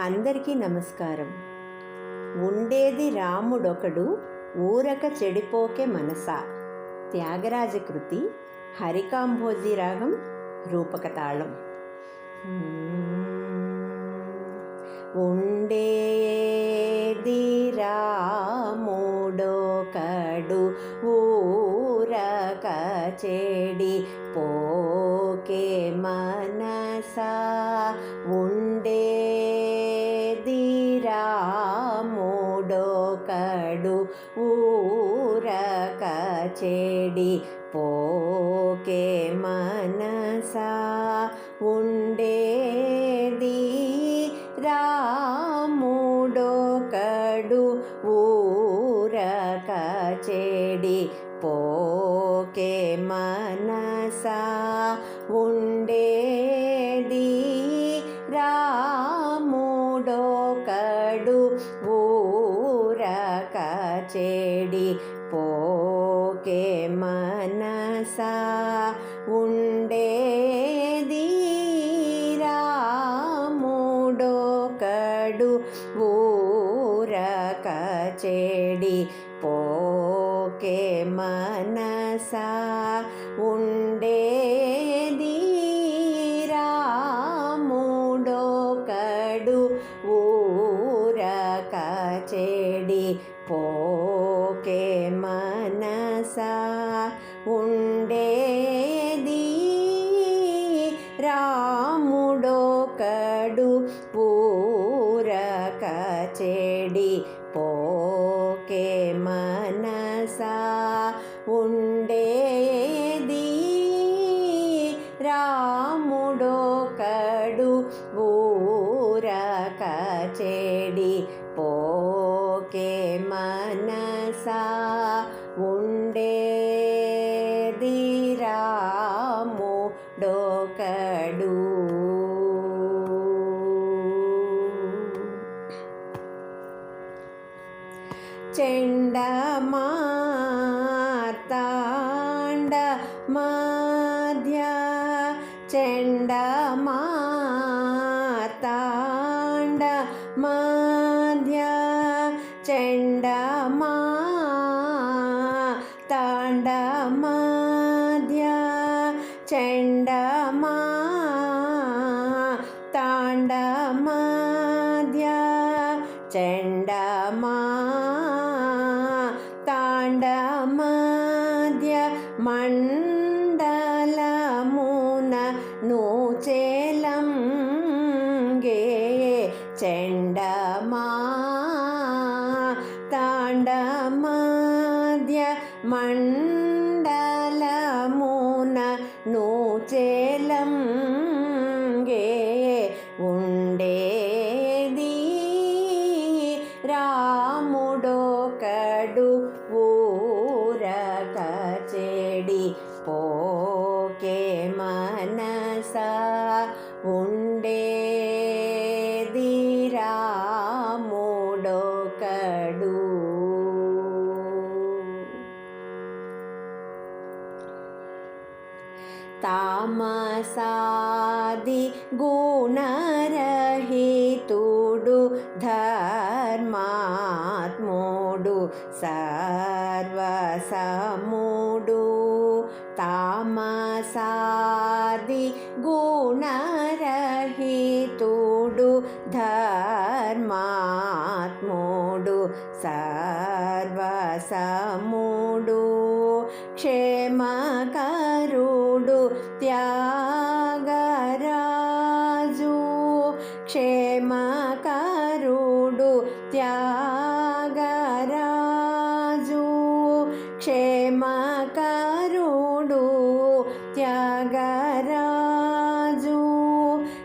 అందరికీ నమస్కారం. ఉండేది రాముడొకడు ఊరక చెడిపోకే మనసా. త్యాగరాజ కృతి హరికాంభోజి రాగం రూపకతాళం. ఉండేది రాముడొకడు ఊరక చెడి పోకే మనసా. చేడి పోకే మనసా ఉండేది రాముడోకడు ఊరక చెడి పోకే మనసా ఉండేది రాముడోకడు ఊరక చెడి మనసా ఉండేది రాముడోకడు ఊరక చెడి పోకే మనసా ఉండేది రాముడోకడు ఊరక చెడి పోకే మనసా రాముడోకడు పూరక చెడి పోకే మనసా ఉండేది. రాముడోకడు ఊరక చెడి పోకే మనసా చెండమాతాండ మధ్య చెండమాతాండ మధ్య చెండమా తాండ మధ్య చెండమా తాండ మధ్య చెండమా మధ్య మండలమున నూచెలంగే ఉండేది. రాముడోకడు ఊరక చెడి పోకే మన तामसादि गुणरहितुडु धर्मात्मोडु सर्वसमुडु। तामसादि गुण త్యాగరాజు క్షేమకరుడు త్యాగరాజు క్షేమకరుడు త్యాగరాజు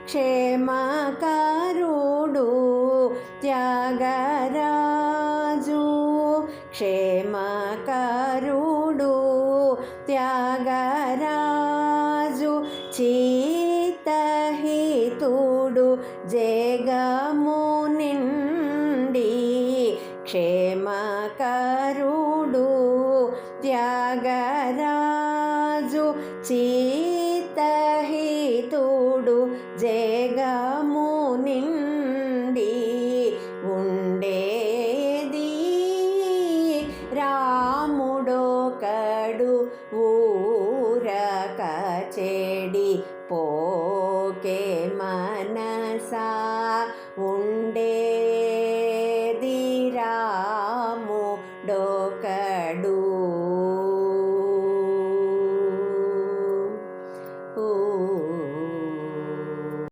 క్షేమకరుడు త్యాగరాజు క్షేమకరుడు త్యాగరాజు. చీతహితుడు జగము నిండి క్షేమకరుడు త్యాగ పూరక చెడి పోకే మా